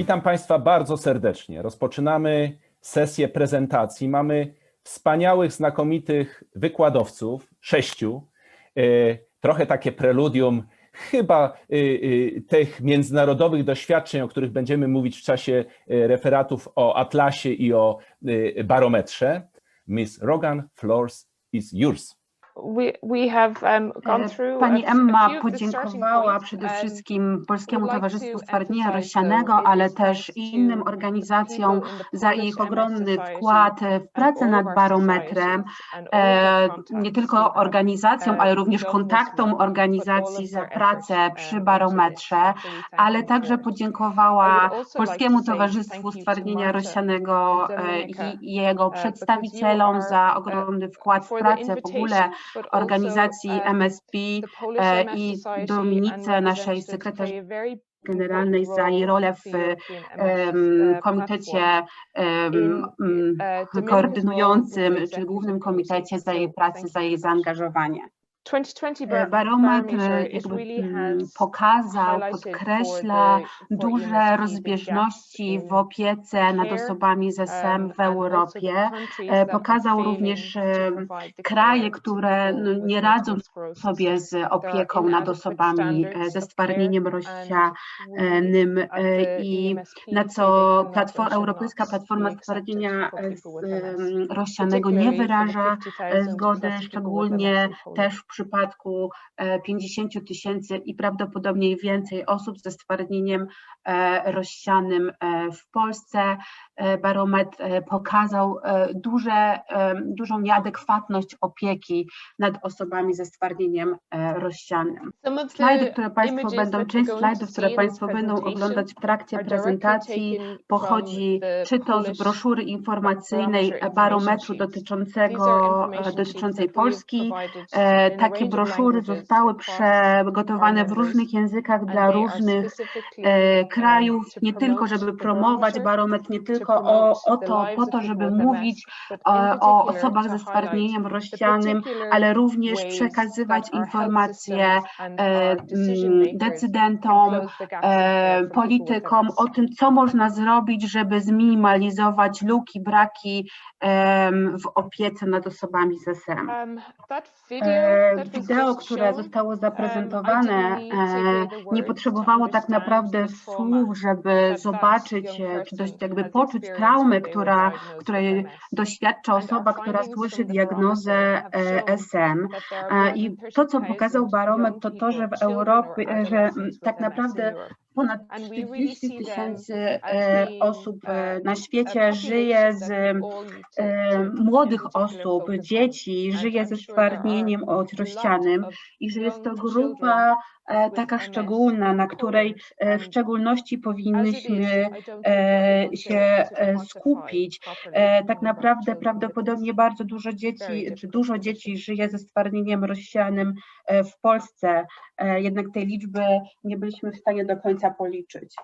Witam Państwa bardzo serdecznie. Rozpoczynamy sesję prezentacji. Mamy wspaniałych, znakomitych wykładowców, sześciu. E, Trochę takie preludium chyba e, e, tych międzynarodowych doświadczeń, o których będziemy mówić w czasie referatów o Atlasie i o barometrze. Miss Rogan, floors is yours. Um, E, Pani Emma podziękowała przede wszystkim Polskiemu Towarzystwu to Stwardnienia Rozsianego, ale też innym organizacjom za ich ogromny wkład w pracę nad barometrem. nie tylko organizacjom, ale również kontaktom organizacji za pracę przy barometrze, ale także podziękowała Polskiemu Towarzystwu Stwardnienia Rozsianego i jego przedstawicielom za ogromny wkład w pracę w ogóle organizacji um, MSP Polish e, i Dominice, naszej sekretarz generalnej za jej rolę w uh, komitecie Dominica's koordynującym, czy głównym komitecie za jej pracę, za jej zaangażowanie. 2020 E, bar- Barometr mm, pokazał, podkreśla duże rozbieżności w opiece nad osobami z SM um, w Europie. E, Pokazał również e, kraje, które no, nie radzą sobie z opieką nad osobami ze stwardnieniem rozsianym i na co they cannot platform, and should Europejska Platforma Stwardnienia rozsianego nie wyraża 50,000 zgody, szczególnie też w przypadku e, 50 tysięcy i prawdopodobnie więcej osób ze stwardnieniem e, rozsianym e, w Polsce. E, Barometr e, pokazał e, duże, e, dużą nieadekwatność opieki nad osobami ze stwardnieniem e, rozsianym. Slajdy, które Państwo będą, część slajdów, które Państwo będą oglądać w trakcie prezentacji, pochodzi czy to z broszury informacyjnej barometru dotyczącego, dotyczącej Polski. Takie broszury zostały przygotowane w różnych językach dla różnych e, um, krajów, nie tylko żeby promować barometr, nie tylko o, o to, po to, żeby mówić o, osobach ze stwardnieniem rozsianym, ale również przekazywać informacje e, mm, decydentom, e, politykom o tym, co można zrobić, żeby zminimalizować luki, braki w opiece nad osobami z SM. Um, E, Wideo, które zostało um, zaprezentowane, e, nie potrzebowało tak naprawdę słów, żeby zobaczyć, e, czy dość jakby poczuć traumę, która, której doświadcza osoba, która słyszy diagnozę SM. I to, co pokazał 30,000 barometr, to to, że w Europie, że tak naprawdę ponad And we really 40 see them tysięcy osób e, na świecie żyje z e, młodych osób, dzieci, żyje ze stwardnieniem of i że jest to grupa e, taka szczególna, na której e, w szczególności powinnyśmy się skupić. Tak naprawdę prawdopodobnie bardzo dużo dzieci, czy dużo dzieci żyje ze stwardnieniem rozsianym w Polsce, jednak tej liczby nie byliśmy w stanie do końca policzyć.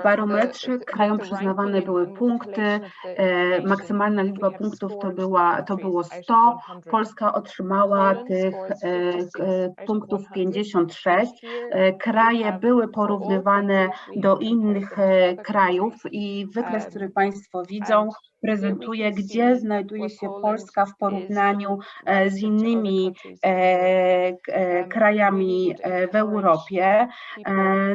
W barometrze krajom przyznawane były punkty, e, maksymalna liczba punktów to, była, to było out of 100, 100. Polska otrzymała tych e, 56 k- out of punktów 100. 56. Last year, E, Kraje były porównywane do innych krajów i wykres, Um, który Państwo widzą, prezentuje, gdzie znajduje się Polska w porównaniu e, z other innymi e, e, krajami w Europie.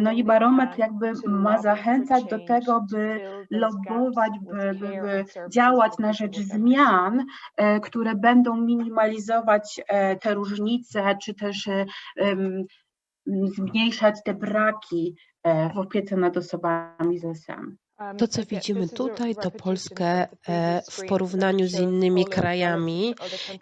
No i barometr jakby ma zachęcać do tego, by gaps by, by, by działać na rzecz zmian, które będą minimalizować te różnice, czy też zmniejszać te braki w opiece nad osobami z SM. Um, To, co widzimy tutaj, to Polskę e, w porównaniu z innymi krajami.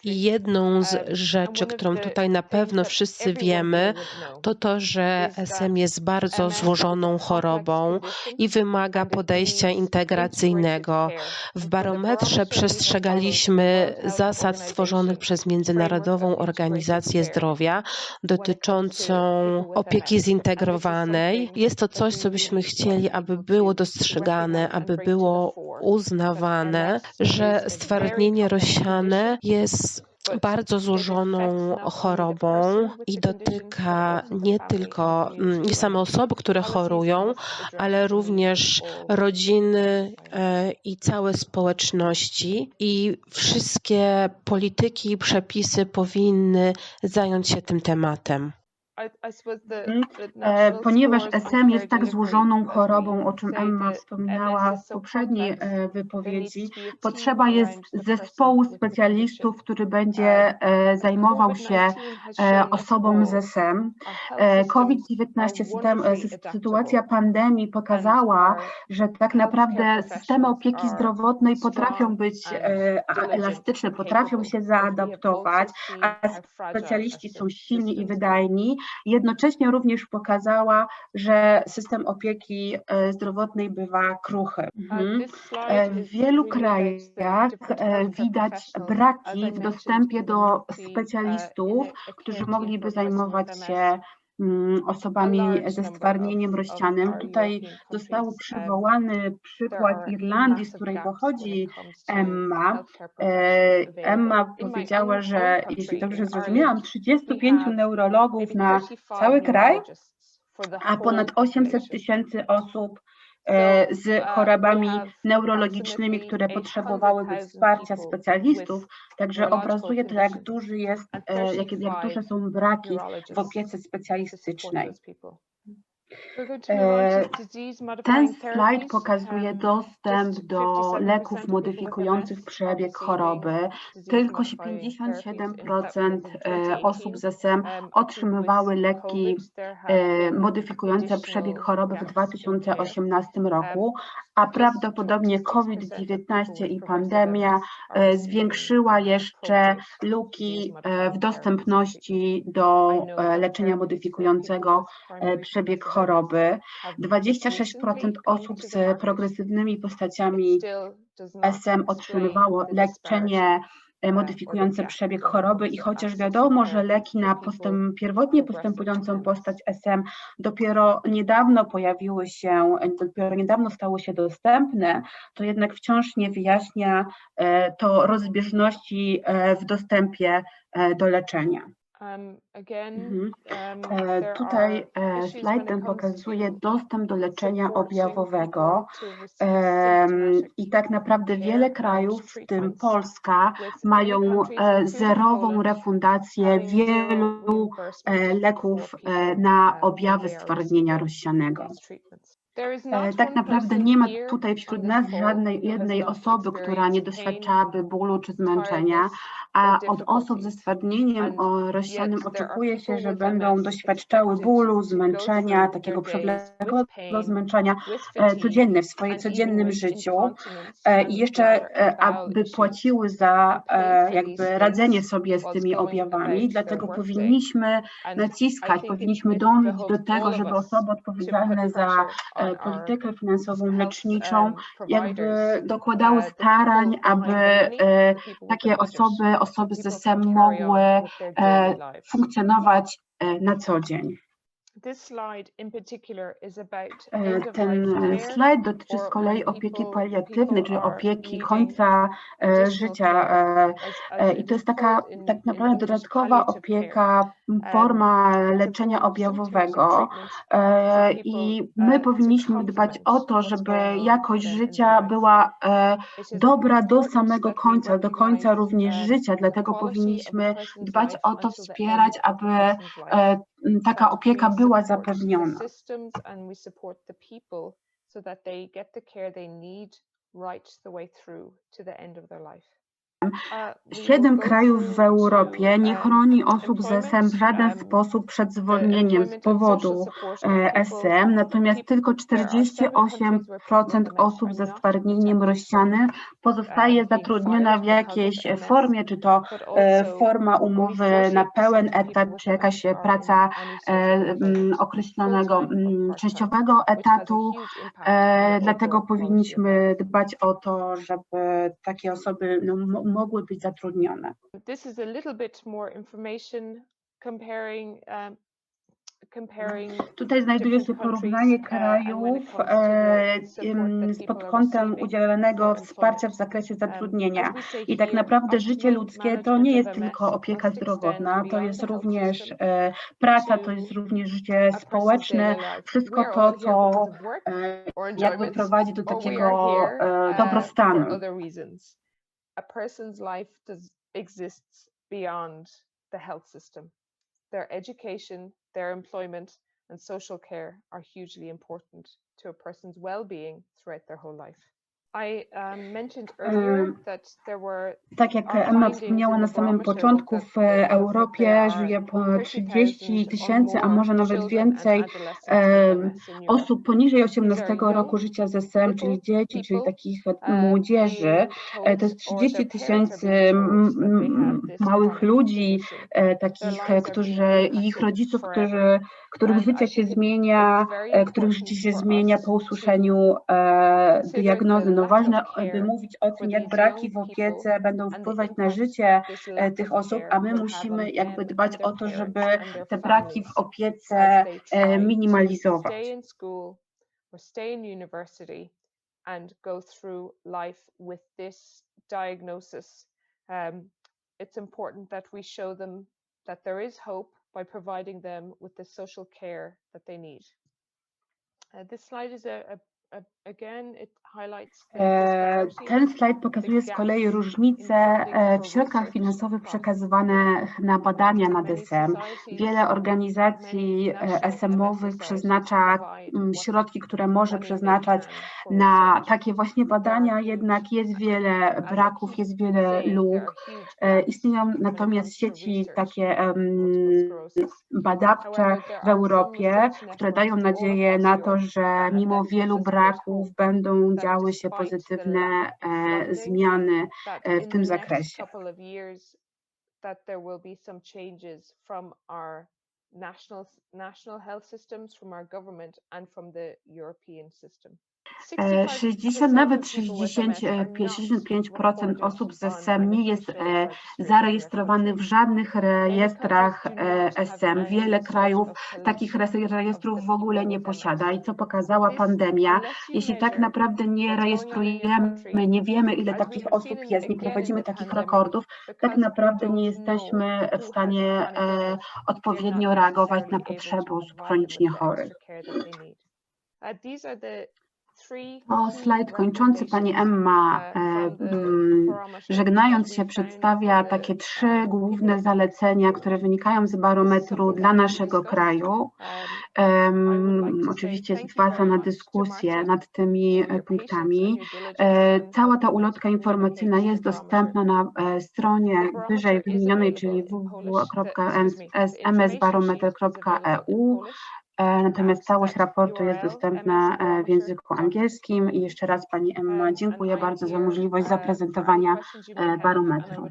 I jedną z Um, rzeczy, którą tutaj na pewno wszyscy wiemy, to to, że SM jest bardzo is złożoną chorobą i wymaga podejścia integracyjnego. W barometrze przestrzegaliśmy zasad stworzonych przez Międzynarodową Organizację Zdrowia dotyczącą opieki zintegrowanej. Jest to coś, co byśmy chcieli, aby było dostrzegane, and aby było uznawane, że stwardnienie rozsiane jest bardzo złożoną chorobą i dotyka nie tylko mm, nie same osoby, które chorują, ale również rodziny e, i całe społeczności i wszystkie polityki i przepisy powinny zająć się tym tematem. Mhm. E, Ponieważ SM jest tak złożoną chorobą, o czym Emma wspominała w poprzedniej e, wypowiedzi, potrzeba jest zespołu specjalistów, który będzie e, zajmował się osobą z SM. E, COVID-19, system- e, sy- sytuacja pandemii pokazała, że tak naprawdę systemy opieki zdrowotnej potrafią być elastyczne, potrafią się zaadaptować, a specjaliści są silni i wydajni. Jednocześnie również pokazała, że system opieki e, zdrowotnej bywa kruchy. Mhm. E, W wielu krajach e, widać braki w dostępie do specjalistów, którzy mogliby zajmować się osobami ze stwardnieniem rozsianym. Tutaj został przywołany przykład Irlandii, z której pochodzi Emma. E, Emma powiedziała, że jeśli dobrze zrozumiałam, 35 neurologów na cały kraj, a ponad 800 tysięcy osób e, z chorobami neurologicznymi, które potrzebowałyby wsparcia specjalistów. Także obrazuje to, jak duży jest, e, jak, jak duże są braki w opiece specjalistycznej. E, Ten slajd pokazuje dostęp do leków modyfikujących przebieg choroby. Tylko się 57% e, osób z SM otrzymywały leki e, modyfikujące przebieg choroby w 2018 roku, a prawdopodobnie COVID-19 i pandemia e, zwiększyła jeszcze luki e, w dostępności do e, leczenia modyfikującego przebieg choroby. 26% osób z progresywnymi postaciami SM otrzymywało leczenie modyfikujące przebieg choroby i chociaż wiadomo, że leki na postęp, pierwotnie postępującą postać SM dopiero niedawno pojawiły się, dopiero niedawno stały się dostępne, to jednak wciąż nie wyjaśnia e, to rozbieżności e, w dostępie e, do leczenia. Mhm. E, Tutaj e, slajd ten pokazuje dostęp do leczenia objawowego i tak naprawdę wiele krajów, w tym Polska, mają e, zerową refundację wielu leków na objawy stwardnienia rozsianego. E, Tak naprawdę nie ma tutaj wśród nas żadnej jednej osoby, która nie doświadczałaby bólu czy zmęczenia, a od osób ze stwardnieniem o rozsianym oczekuje się, że będą doświadczały bólu, zmęczenia, takiego przewlekłego zmęczenia e, codziennie, w swoim codziennym życiu e, i jeszcze aby płaciły za jakby radzenie sobie z tymi objawami, dlatego powinniśmy naciskać, powinniśmy dążyć do tego, żeby osoby odpowiedzialne za politykę finansową, leczniczą, jakby dokładały starań, aby e, takie osoby, osoby z SM mogły e, funkcjonować e, na co dzień. E, Ten e, slajd dotyczy z kolei opieki paliatywnej, czyli opieki końca e, życia. I to jest taka tak naprawdę dodatkowa opieka, m, forma leczenia objawowego. I my powinniśmy dbać o to, żeby jakość życia była dobra do samego końca, do końca również życia. Dlatego powinniśmy dbać o to, wspierać, aby taka opieka była zapewniona. Siedem krajów w Europie nie chroni osób z SM w żaden sposób przed zwolnieniem z powodu e, SM, natomiast tylko 48% osób ze stwardnieniem rozsianym pozostaje zatrudniona w jakiejś formie, czy to e, forma umowy na pełen etat, czy jakaś praca e, określonego częściowego etatu. E, Dlatego powinniśmy dbać o to, żeby takie osoby no, mogły być zatrudnione. This is a little bit more information comparing um, Tutaj znajduje się porównanie krajów e, pod kątem udzielonego wsparcia w zakresie zatrudnienia. I tak naprawdę życie ludzkie to nie jest tylko opieka zdrowotna, to jest również e, praca, to jest również życie społeczne, wszystko to, co e, jakby prowadzi do takiego e, dobrostanu. A person's life does, exists beyond the health system. Their education, their employment, and social care are hugely important to a person's well-being throughout their whole life. Um, Um, were Tak jak Emma wspomniała na samym początku, w Europie żyje po 30 tysięcy, a może nawet więcej osób poniżej 18 roku życia z SM, czyli dzieci, czyli takich młodzieży. E, To jest 30 tysięcy małych ludzi, e, takich, e, którzy i ich rodziców, którzy, których życie się zmienia, e, których życie się zmienia po usłyszeniu e, diagnozy. No ważne, by mówić o tym, jak braki w opiece będą wpływać na życie e, tych osób, a my musimy jakby dbać o to, żeby te braki w opiece e, minimalizować. And go through life with this diagnosis. Um, it's important that we show them that there is hope by providing them with the social care that they need. Uh, this slide is a, a, E, Ten slajd pokazuje z kolei różnice e, w środkach finansowych przekazywanych na badania nad SM. Wiele organizacji e, SM-owych przeznacza mm, środki, które może przeznaczać na takie właśnie badania, jednak jest wiele braków, jest wiele luk. Istnieją natomiast sieci takie badawcze w Europie, które dają nadzieję na to, że mimo wielu braków będą działy się pozytywne e, zmiany e, w tym zakresie. That there will be some changes from our national national health systems, from our government and from the European system. E, 60, nawet 60, e, 65% osób z SM nie jest e, zarejestrowanych w żadnych rejestrach e, SM. Wiele krajów takich rejestrów w ogóle nie posiada. I co pokazała pandemia, jeśli tak naprawdę nie rejestrujemy, nie wiemy ile takich osób jest, nie prowadzimy takich rekordów, tak naprawdę nie jesteśmy w stanie e, odpowiednio reagować na potrzeby osób chronicznie chorych. O, slajd kończący pani Emma, e, mm, żegnając się, przedstawia takie trzy główne zalecenia, które wynikają z barometru dla naszego kraju. Oczywiście zwraca na dyskusję nad tymi e, punktami. E, Cała ta ulotka informacyjna jest dostępna na stronie wyżej wymienionej, czyli www.msbarometer.eu. E, Natomiast całość raportu jest dostępna e, w języku angielskim. I jeszcze raz Pani Emma, dziękuję bardzo za możliwość zaprezentowania e, barometru.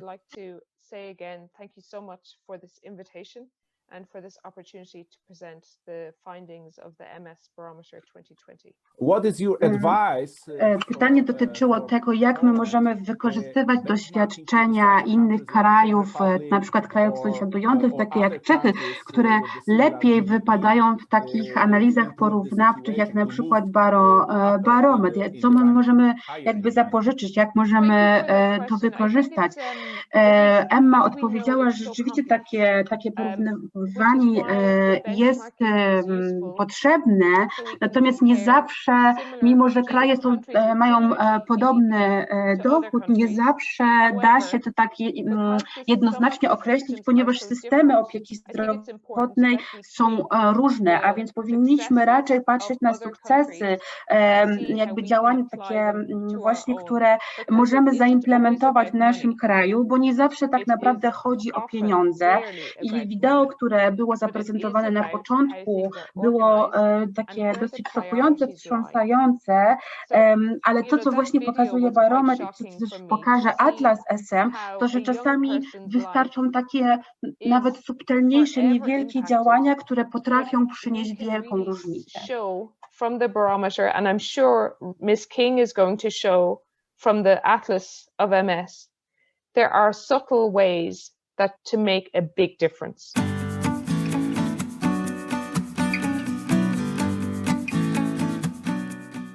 And for this opportunity to present the findings of the MS Barometer 2020. What is your Mm. advice? E, Pytanie uh, dotyczyło tego, jak my możemy wykorzystywać doświadczenia to innych krajów, e, na przykład krajów sąsiadujących, takie jak other Czechy, countries, które lepiej wypadają w takich uh, analizach porównawczych, jak na przykład baro, e, barometr. Co my możemy jakby zapożyczyć, jak możemy e, to wykorzystać. E, Emma odpowiedziała, że rzeczywiście takie, takie porównywanie e, jest e, potrzebne, natomiast nie zawsze, mimo że kraje są, e, mają e, podobny e, dochód, nie zawsze da się to tak je- jednoznacznie określić, ponieważ systemy opieki zdrowotnej są e, różne, a więc powinniśmy raczej patrzeć na sukcesy, e, jakby działania takie właśnie, które możemy zaimplementować w naszym kraju, bo nie zawsze tak naprawdę chodzi o pieniądze. I wideo, które było zaprezentowane na początku, było e, takie dosyć szokujące, wstrząsające, ale to, co właśnie pokazuje barometr co też pokaże Atlas SM, to, że czasami wystarczą takie nawet subtelniejsze, niewielkie działania, które potrafią przynieść wielką różnicę. From the barometer, and I'm sure Ms. King is going to show from the Atlas of MS, there are subtle ways that to make a big difference.